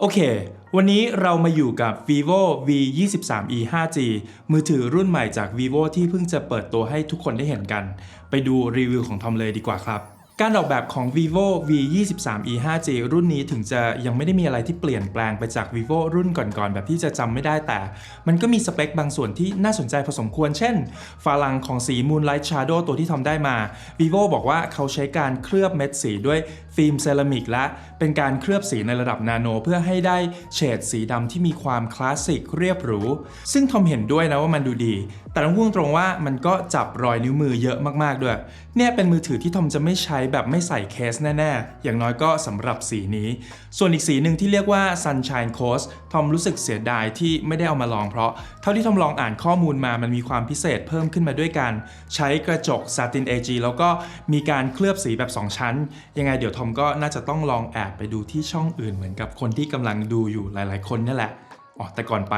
โอเค วันนี้เรามาอยู่กับ vivo v 2 3 e 5g มือถือรุ่นใหม่จาก vivo ที่เพิ่งจะเปิดตัวให้ทุกคนได้เห็นกัน ไปดูรีวิวของทอมเลยดีกว่าครับ การออกแบบของ vivo v 2 3 e 5g รุ่นนี้ถึงจะยังไม่ได้มีอะไรที่เปลี่ยนแปลงไปจาก vivo รุ่นก่อนๆ แบบที่จะจำไม่ได้แต่ มันก็มีสเปคบางส่วนที่น่าสนใจพอสมควร เช่น ฝาลังของสี Moonlight Shadow ตัวที่ทำได้มา vivo บอกว่าเขาใช้การเคลือบเม็ดสีด้วย ฟิล์มเซรามิกและเป็นการเคลือบสีในระดับนาโน เพื่อให้ได้เฉดสีดำที่มีความคลาสสิกเรียบหรู ซึ่งทอมเห็นด้วยนะว่ามันดูดี แต่ต้องพูดตรงว่ามันก็จับรอยนิ้วมือเยอะมากๆด้วย เนี่ยเป็นมือถือที่ทอมจะไม่ใช้แบบไม่ใส่เคสแน่ๆ อย่างน้อยก็สำหรับสีนี้ ส่วนอีกสีหนึ่งที่เรียกว่า Sunshine Coast ทอมรู้สึกเสียดายที่ไม่ได้เอามาลองเพราะเท่าที่ทอมลองอ่านข้อมูลมามันมีความพิเศษเพิ่มขึ้นมาด้วยการใช้กระจก Satin AG แล้วก็มีการเคลือบสีแบบ 2 ชั้น ยังไงเดี๋ยวทอมก็น่าจะต้องลองแอบไปดูที่ช่องอื่นเหมือนกับคนที่กำลังดูอยู่หลาย ๆ คนนี่แหละอ๋อแต่ก่อนไป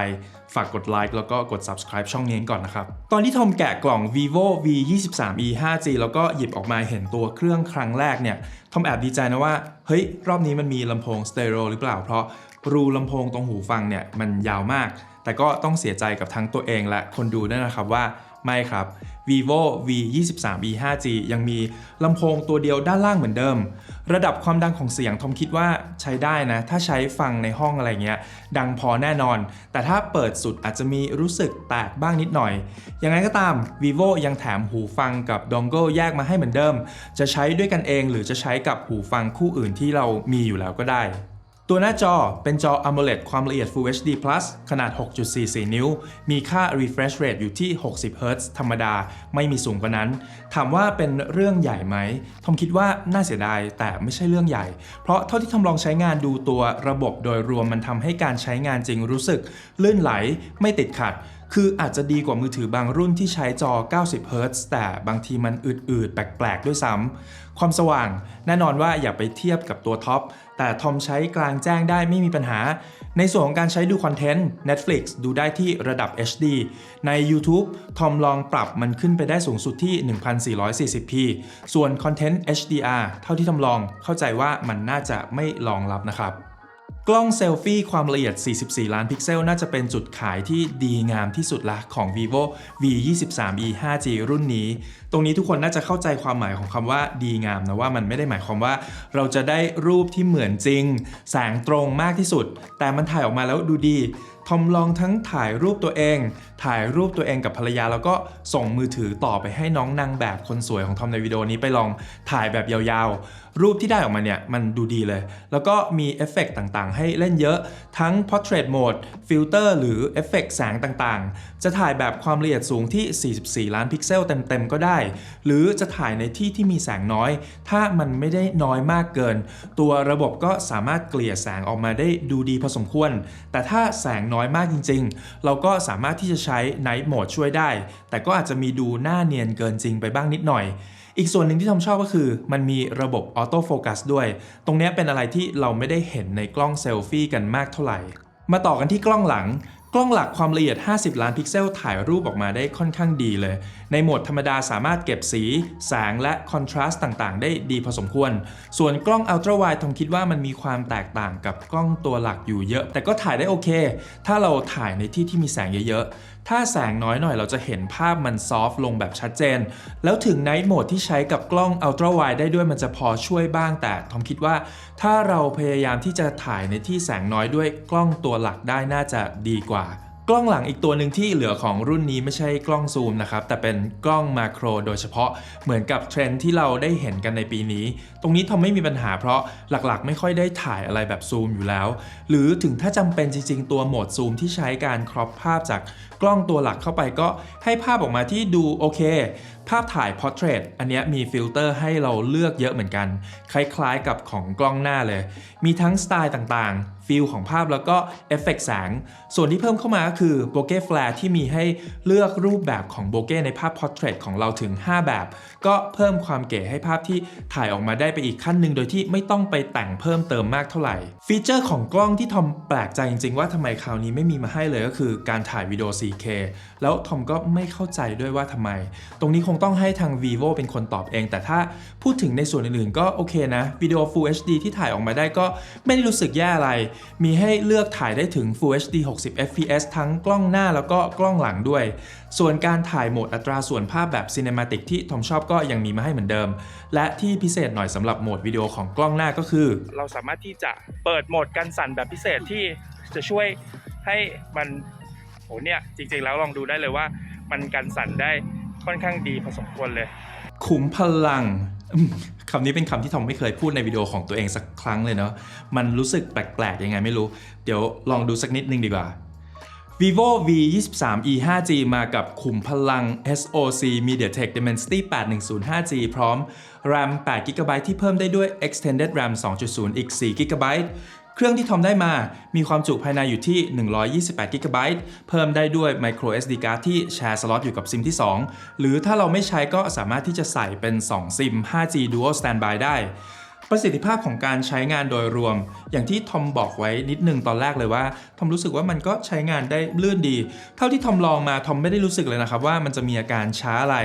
ฝากกดไลค์แล้วก็กด subscribe ช่องนี้ก่อนนะครับ ตอนที่ทอมแกะกล่อง vivo v 2 3 e 5g แล้วก็หยิบออกมาเห็นตัวเครื่องครั้งแรกเนี่ยทอมแอบดีใจนะว่า เฮ้ย รอบนี้มันมีลำโพงสเตอริโอหรือเปล่า เพราะรูลำโพงตรงหูฟังเนี่ยมันยาวมาก แต่ก็ต้องเสียใจกับทั้งตัวเองและคนดูด้วยนะครับว่า ไม่ครับ vivo v 2 3 e 5g ยังมีลำโพงตัวเดียวด้านล่างเหมือนเดิม ระดับความดังของเสียงทอมคิดว่าใช้ได้นะ ถ้าใช้ฟังในห้องอะไรเงี้ย ดังพอแน่นอน แต่ถ้าเปิดสุดอาจจะมีรู้สึกแตกบ้างนิดหน่อย ยังไงก็ตาม vivo ยังแถมหูฟังกับดองเกิลแยกมาให้เหมือนเดิม จะใช้ด้วยกันเองหรือจะใช้กับหูฟังคู่อื่นที่เรามีอยู่แล้วก็ได้ ตัวหน้าจอเป็นจอ AMOLED ความละเอียด Full HD Plus ขนาด 6.44 นิ้ว มีค่า refresh rate อยู่ที่ 60 Hz ธรรมดา ไม่มีสูงกว่านั้น ถามว่าเป็นเรื่องใหญ่ไหม ทอมคิดว่าน่าเสียดาย แต่ไม่ใช่เรื่องใหญ่ เพราะเท่าที่ทอมลองใช้งานดูตัวระบบโดยรวมมันทำให้การใช้งานจริงรู้สึก ลื่นไหล ไม่ติดขัดคืออาจจะดีกว่ามือถือบางรุ่นที่ใช้จอ 90 Hz แต่บางทีมันอืดๆ แปลกๆ ด้วยซ้ำ ความสว่าง แน่นอนว่าอย่าไปเทียบกับตัวท็อป แต่ทอมใช้กลางแจ้งได้ไม่มีปัญหา ในส่วนของการใช้ดูคอนเทนต์ Netflix ดูได้ที่ระดับ HD ใน YouTube ทอมลองปรับมันขึ้นไปได้สูงสุดที่ 1440p ส่วนคอนเทนต์ HDR เท่าที่ทอมลองเข้าใจว่ามันน่าจะไม่รองรับนะครับ กล้องเซลฟี่ความละเอียด 44 ล้านพิกเซล น่าจะเป็นจุดขายที่ดีงามที่สุดละของ vivo v 2 3 e 5g รุ่นนี้ ตรงนี้ทุกคนน่าจะเข้าใจความหมายของคำว่าดีงามนะว่ามันไม่ได้หมายความว่า เราจะได้รูปที่เหมือนจริง แสงตรงมากที่สุด แต่มันถ่ายออกมาแล้วดูดี ทอมลองทั้งถ่ายรูปตัวเอง ถ่ายรูปตัวเองกับภรรยา แล้วก็ส่งมือถือต่อไปให้น้องนางแบบคนสวยของทอมในวิดีโอนี้ไปลองถ่ายแบบยาวๆ รูปที่ได้ออกมาเนี่ย มันดูดีเลย แล้วก็มีเอฟเฟกต์ต่างๆ ให้เล่นเยอะ ทั้ง portrait mode ฟิลเตอร์หรือเอฟเฟกต์แสงต่างๆ จะถ่ายแบบความละเอียดสูงที่ 44 ล้านพิกเซลเต็มๆ ก็ได้ หรือจะถ่ายในที่ที่มีแสงน้อย ถ้ามันไม่ได้น้อยมากเกิน ตัวระบบก็สามารถเกลี่ยแสงออกมาได้ดูดีพอสมควร แต่ถ้าแสงน้อย้อยมากจริง ๆ เราก็สามารถที่จะใช้ Night Mode ช่วยได้ แต่ก็อาจจะมีดูหน้าเนียนเกินจริงไปบ้างนิดหน่อย อีกส่วนหนึ่งที่ทอมชอบก็คือมันมีระบบออโต้โฟกัสด้วย ตรงนี้เป็นอะไรที่เราไม่ได้เห็นในกล้องเซลฟี่กันมากเท่าไหร่ มาต่อกันที่กล้องหลัง กล้องหลักความละเอียด 50 ล้านพิกเซลถ่ายรูปออกมาได้ค่อนข้างดีเลย ในโหมดธรรมดาสามารถเก็บสี แสงและคอนทราสต์ต่างๆ ได้ดีพอสมควร ส่วนกล้องอัลตร้าไวท์ทอมคิดว่ามันมีความแตกต่างกับกล้องตัวหลักอยู่เยอะ แต่ก็ถ่ายได้โอเค ถ้าเราถ่ายในที่ที่มีแสงเยอะๆ ถ้าแสงน้อยหน่อยเราจะเห็นภาพมันซอฟต์ลงแบบชัดเจน แล้วถึงไนท์โหมดที่ใช้กับกล้องอัลตร้าไวได้ด้วยมันจะพอช่วยบ้างแต่ทอมคิดว่า ถ้าเราพยายามที่จะถ่ายในที่แสงน้อยด้วยกล้องตัวหลักได้น่าจะดีกว่า กล้องหลังอีกตัวหนึ่งที่เหลือของรุ่นนี้ไม่ใช่กล้องซูมนะครับ แต่เป็นกล้องมาโครโดยเฉพาะเหมือนกับเทรนที่เราได้เห็นกันในปีนี้ ตรงนี้ทอมไม่มีปัญหาเพราะหลักๆ ไม่ค่อยได้ถ่ายอะไรแบบซูมอยู่แล้ว หรือถึงถ้าจำเป็นจริง ๆ ตัวโหมดซูมที่ใช้การครอปภาพจากกล้องตัวหลักเข้าไปก็ให้ภาพออกมาที่ดูโอเค ภาพถ่าย Portrait อันเนี้ยมีฟิลเตอร์ให้เราเลือกเยอะเหมือนกัน คล้ายๆกับของกล้องหน้าเลย มีทั้งสไตล์ต่างๆ ฟิลของภาพแล้วก็เอฟเฟกแสง ส่วนที่เพิ่มเข้ามาก็คือโบเก้แฟลร์ที่มีให้เลือกรูปแบบของโบเก้ในภาพ Portrait ของเราถึง 5 แบบ ก็เพิ่มความเก๋ให้ภาพที่ถ่ายออกมาได้ไปอีกขั้นหนึ่งโดยที่ไม่ต้องไปแต่งเพิ่มเติมมากเท่าไหร่ ฟีเจอร์ของกล้องที่ทอมแปลกใจจริงๆว่าทำไมคราวนี้ไม่มีมาให้เลยก็คือการถ่ายวิดีโอ 4K แล้วทอมก็ไม่เข้าใจด้วยว่าทำไม ตรงนี้คงต้องให้ทาง vivo เป็นคนตอบเอง แต่ถ้าพูดถึงในส่วนอื่นๆ ก็โอเคนะวิดีโอ Full HD ที่ถ่ายออกมาได้ก็ไม่ได้รู้สึกแย่อะไร มีให้เลือกถ่ายได้ถึง Full HD 60 fps ทั้งกล้องหน้าแล้วก็กล้องหลังด้วย ส่วนการถ่ายโหมดอัตราส่วนภาพแบบ Cinematic ที่ทอมชอบก็ยังมีมาให้เหมือนเดิม และที่พิเศษหน่อยสำหรับโหมดวิดีโอของกล้องหน้าก็คือ เราสามารถที่จะเปิดโหมดกันสั่นแบบพิเศษที่จะช่วยให้มันโหเนี่ยจริงๆแล้วลองดูได้เลยว่ามันกันสั่นได้ ค่อนข้างดีพอสมควรเลย ขุมพลังคำนี้เป็นคำที่ทอมไม่เคยพูดในวิดีโอของตัวเองสักครั้งเลยเนาะมันรู้สึกแปลกๆยังไงไม่รู้ เดี๋ยวลองดูสักนิดนึงดีกว่า vivo v 2 3 e 5g มากับขุมพลัง SoC MediaTek Dimensity 8105g พร้อม RAM 8 GB ที่เพิ่มได้ด้วย Extended RAM 2.0 อีก4 GB เครื่องที่ทอมได้มามีความจุภายในอยู่ที่ 128 GB เพิ่มได้ด้วย Micro SD card ที่แชร์สล็อตอยู่กับซิมที่ 2 หรือถ้าเราไม่ใช้ก็สามารถที่จะใส่เป็น 2 ซิม 5G Dual Standby ได้ ประสิทธิภาพของการใช้งานโดยรวม อย่างที่ทอมบอกไว้นิดนึงตอนแรกเลยว่าทอมรู้สึกว่ามันก็ใช้งานได้ลื่นดี เท่าที่ทอมลองมาทอมไม่ได้รู้สึกเลยนะครับว่ามันจะมีอาการช้าอะไร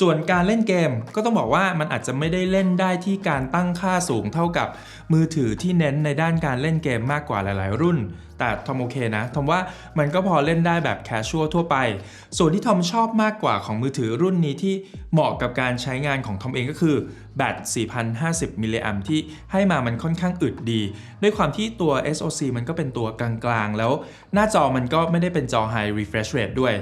ส่วนการเล่นเกมก็ต้องบอกว่ามันอาจจะไม่ได้เล่นได้ที่การตั้งค่าสูงเท่ากับมือถือที่เน้นในด้านการเล่นเกมมากกว่าหลาย ๆ รุ่นแต่ทอมโอเคนะทอมว่ามันก็พอเล่นได้แบบแคชชัวทั่วไป ส่วนที่ทอมชอบมากกว่าของมือถือรุ่นนี้ที่เหมาะกับการใช้งานของทอมเองก็คือแบต 4,050 มิลลิแอมที่ให้มามันค่อนข้างอึดดี ด้วยความที่ตัว SoC มันก็เป็นตัวกลางๆ แล้วหน้าจอมันก็ไม่ได้เป็นจอ High Refresh Rate ด้วย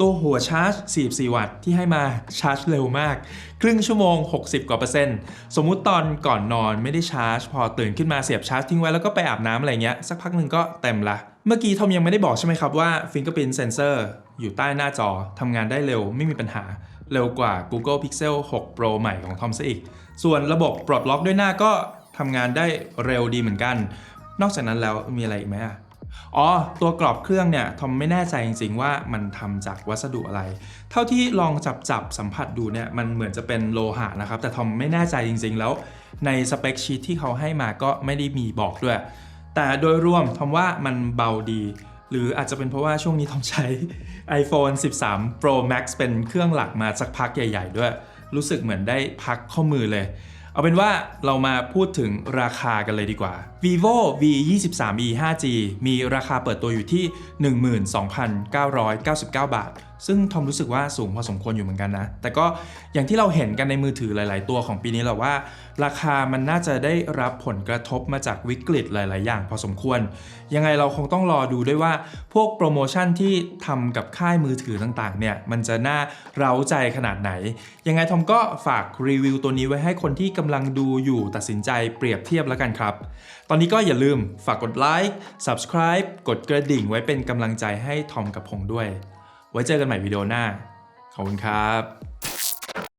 ตัวหัวชาร์จ 44 วัตต์ที่ให้มาชาร์จเร็วมาก ครึ่งชั่วโมง 60 กว่าเปอร์เซ็นต์ สมมุติตอนก่อนนอนไม่ได้ชาร์จ พอตื่นขึ้นมาเสียบชาร์จทิ้งไว้แล้วก็ไปอาบน้ำอะไรเงี้ย สักพักหนึ่งก็เต็มละ เมื่อกี้ทอมยังไม่ได้บอกใช่ไหมครับว่า Fingerprint Sensor อยู่ใต้หน้าจอทำงานได้เร็วไม่มีปัญหาเร็วกว่า Google Pixel 6 Pro ใหม่ของทอมซะอีก ส่วนระบบปลดล็อกด้วยหน้าก็ทำงานได้เร็วดีเหมือนกัน นอกจากนั้นแล้วมีอะไรอีกไหมอะ อ๋อ ตัวกรอบเครื่องเนี่ยทอมไม่แน่ใจจริงๆว่ามันทำจากวัสดุอะไร เท่าที่ลองจับจับสัมผัสดูเนี่ยมันเหมือนจะเป็นโลหะนะครับ แต่ทอมไม่แน่ใจจริงๆ แล้วในสเปคชีตที่เขาให้มาก็ไม่ได้มีบอกด้วย แต่โดยรวมทอมว่ามันเบาดี หรืออาจจะเป็นเพราะว่าช่วงนี้ทอมใช้ iPhone 13 Pro Max เป็นเครื่องหลักมาสักพักใหญ่ ๆ ด้วย รู้สึกเหมือนได้พักข้อมือเลย เอาเป็นว่าเรามาพูดถึงราคากันเลยดีกว่า vivo v 2 3 e 5g มีราคาเปิดตัวอยู่ที่ 12,999 บาทซึ่งทอมรู้สึกว่าสูงพอสมควรอยู่เหมือนกันนะ แต่ก็อย่างที่เราเห็นกันในมือถือหลาย ๆ ตัวของปีนี้แหละว่า ราคามันน่าจะได้รับผลกระทบมาจากวิกฤตหลาย ๆ อย่างพอสมควร ยังไงเราคงต้องรอดูด้วยว่า พวกโปรโมชั่นที่ทำกับค่ายมือถือต่าง ๆ เนี่ยมันจะน่าเร้าใจขนาดไหน ยังไงทอมก็ฝากรีวิวตัวนี้ไว้ให้คนที่กำลังดูอยู่ตัดสินใจเปรียบเทียบแล้วกันครับ ตอนนี้ก็อย่าลืมฝากกดไลค์ subscribe กดกระดิ่งไว้เป็นกำลังใจให้ทอมกับพงษ์ด้วย ไว้เจอกันใหม่วิดีโอหน้า ขอบคุณครับ